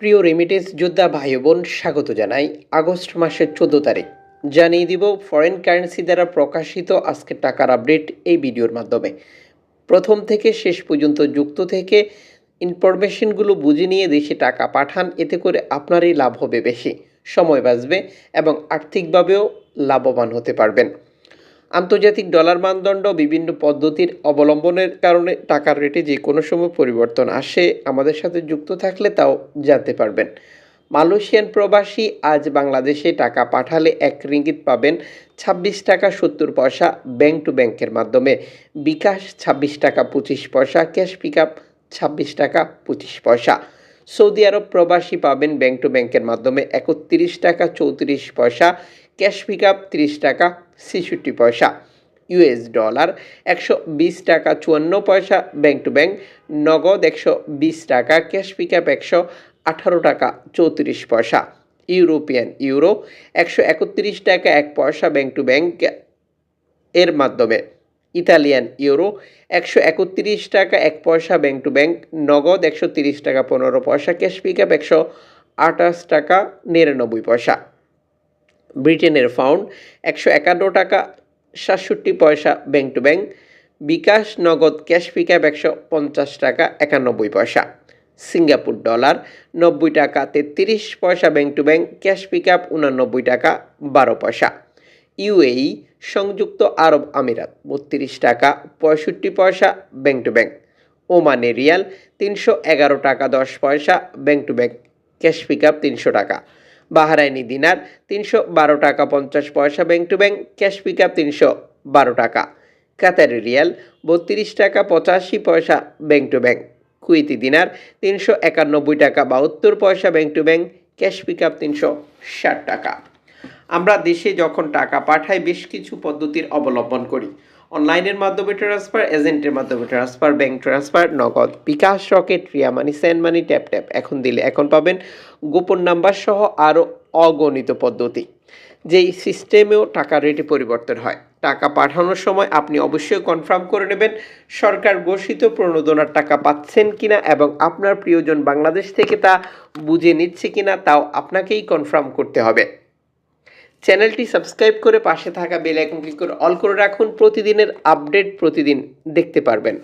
প্রিয় রেমিটেন্স যোদ্ধা ভাই বোন স্বাগত জানাই আগস্ট মাসের চোদ্দ তারিখ। জানিয়ে দিব ফরেন কারেন্সি দ্বারা প্রকাশিত আজকে টাকার আপডেট এই ভিডিওর মাধ্যমে। প্রথম থেকে শেষ পর্যন্ত যুক্ত থেকে ইনফরমেশনগুলো বুঝে নিয়ে দেশে টাকা পাঠান, এতে করে আপনারই লাভ হবে বেশি। সময় বাঁচবে এবং আর্থিকভাবেও লাভবান হতে পারবেন। আন্তর্জাতিক ডলার মানদণ্ড বিভিন্ন পদ্ধতির অবলম্বনের কারণে টাকার রেটে যে কোনো সময় পরিবর্তন আসে, আমাদের সাথে যুক্ত থাকলে তাও জানতে পারবেন। মালয়েশিয়ান প্রবাসী আজ বাংলাদেশে টাকা পাঠালে এক রিঙ্গিত পাবেন ছাব্বিশ টাকা সত্তর পয়সা ব্যাংক টু ব্যাংকের মাধ্যমে। বিকাশ ছাব্বিশ টাকা পঁচিশ পয়সা, ক্যাশ পিক আপ ছাব্বিশ টাকা পঁচিশ পয়সা। সৌদি আরব প্রবাসী পাবেন ব্যাংক টু ব্যাংকের মাধ্যমে একত্রিশ টাকা চৌত্রিশ পয়সা ক্যাশ পিক আপ তিরিশ টাকা, ছেষট্টি পয়সা। ইউএস ডলার একশো বিশ টাকা, চুয়ান্ন পয়সা, ব্যাংক টু ব্যাংক। নগদ একশো বিশ টাকা, ক্যাশ পিক আপ একশো আঠারো টাকা, চৌত্রিশ পয়সা। ইউরোপিয়ান ইউরো একশো একত্রিশ টাকা, এক পয়সা, ব্যাংক টু ব্যাংক এর মাধ্যমে। ইতালিয়ান ইউরো একশো একত্রিশ টাকা, এক পয়সা, ব্যাংক টু ব্যাংক। নগদ একশো তিরিশ টাকা, পনেরো পয়সা, ক্যাশ পিক আপ একশো আঠাশ টাকা, নিরানব্বই পয়সা। ব্রিটেনের ফাউন্ড, একশো একান্ন টাকা, সাতষট্টি পয়সা ব্যাংক টু ব্যাংক, বিকাশ নগদ ক্যাশ পিক আপ একশো পঞ্চাশ টাকা, একানব্বই পয়সা। সিঙ্গাপুর ডলার, নব্বই টাকা, তেত্রিশ পয়সা bank to bank, cash pick up উনানব্বই টাকা, বারো পয়সা। ইউএই, সংযুক্ত আরব আমিরাত, বত্রিশ টাকা, পঁয়ষট্টি পয়সা ব্যাংক টু ব্যাংক। ওমানে রিয়াল, তিনশো এগারো টাকা, দশ পয়সা bank to bank, cash pick up তিনশো টাকা। বাহারাইনি দিনার তিনশো বারো টাকা পঞ্চাশ পয়সা bank to bank, cash pick up তিনশো বারো টাকা। কাতারি রিয়াল বত্রিশ টাকা পঁচাশি পয়সা bank to bank. Kuwaiti dinar তিনশো একানব্বই টাকা বাহাত্তর পয়সা bank to bank, cash pick up তিনশো ষাট টাকা। আমরা দেশে যখন টাকা পাঠাই, বেশ কিছু পদ্ধতির অবলম্বন করি। অনলাইনের মাধ্যমে ট্রান্সফার এজেন্টের মাধ্যমে transfer bank transfer Nagad bKash Rocket Ria money send money tap tap এখন দিলে, এখন পাবেন গোপন নাম্বার সহ আরও অগণিত পদ্ধতি, যেই সিস্টেমেও টাকা রেটে পরিবর্তন হয়। টাকা পাঠানোর সময় আপনি অবশ্যই কনফার্ম করে নেবেন, সরকার ঘোষিত প্রণোদনার টাকা পাচ্ছেন কিনা এবং আপনার প্রিয়জন বাংলাদেশ থেকে তা বুঝে নিচ্ছে কিনা, তাও আপনাকেই কনফার্ম করতে হবে। চ্যানেলটি সাবস্ক্রাইব করে পাশে থাকা বেল আইকন ক্লিক করে অল করে রাখুন। প্রতিদিনের আপডেট প্রতিদিন দেখতে পারবেন।